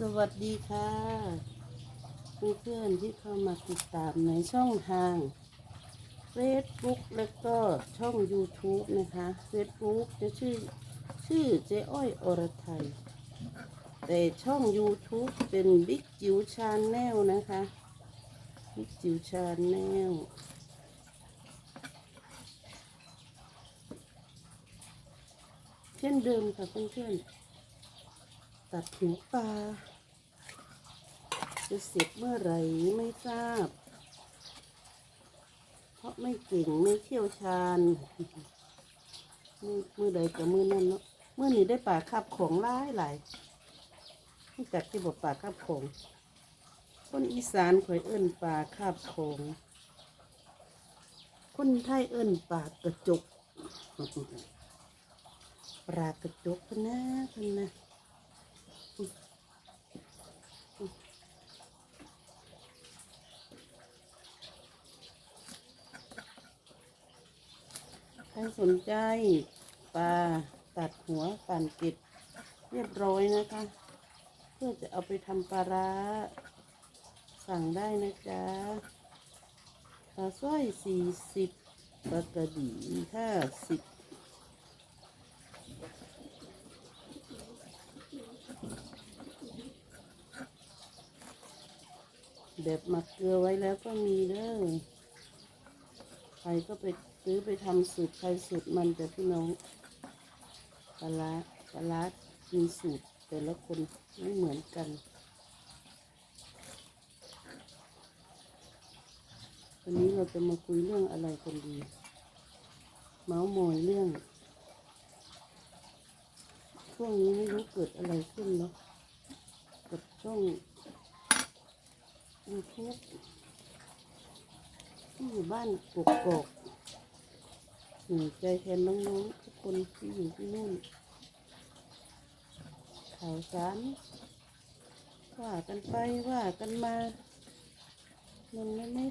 สวัสดีค่ะเพื่อนๆที่เข้ามาติดตามในช่องทาง Facebook แล้วก็ช่อง YouTube นะคะ Facebook จะชื่อชื่อเจ๊อ้อยอรไทย แต่ช่อง YouTube เป็นบิ๊กจิ๋วชาแนลนะคะบิ๊กจิ๋วชาแนลเช่นเดิมค่ะเพื่อนๆ ตัดหัวปลาจะเสร็จเมื่อไหร่ไม่ทราบ เพราะไม่เก่งไม่เชี่ยวชาญมือมือใดกับมือนั่นเนาะเมื่อนี้ได้ป่าคับของหลายหลายรู้จักที่บอกป่าคับของคนอีสานข่อยเอิ้นป่าคาบของคนไทยเอิ้นป่ากระจกปลากระจกพนะพนะ ใครสนใจปลาตัดหัวปั่นเก็บเรียบร้อยนะคะ เพื่อจะเอาไปทำปลาร้า สั่งได้นะจ๊ะปลาสร้อยสี่สิบปลากระดี่ห้าสิบ แบบหมักเกลือไว้แล้วก็มีเด้อใครก็ไปซื้อไปทำสูตรใครสูตรมันแต่พี่น้องปลาร้าปลาร้ามีสูตรแต่ละคนไม่เหมือนกัน วันนี้เราจะมาคุยเรื่องอะไรกันดี เมาส์มอยเรื่องช่วงนี้ไม่รู้เกิดอะไรขึ้นเนาะกับช่อง ยูทูบที่อยู่บ้านกกกกหนื่อยใจแทนน้องๆทุกคนที่อยู่ที่นู่นข่าวสารว่ากันไปว่ากันมา มันไม่ไม่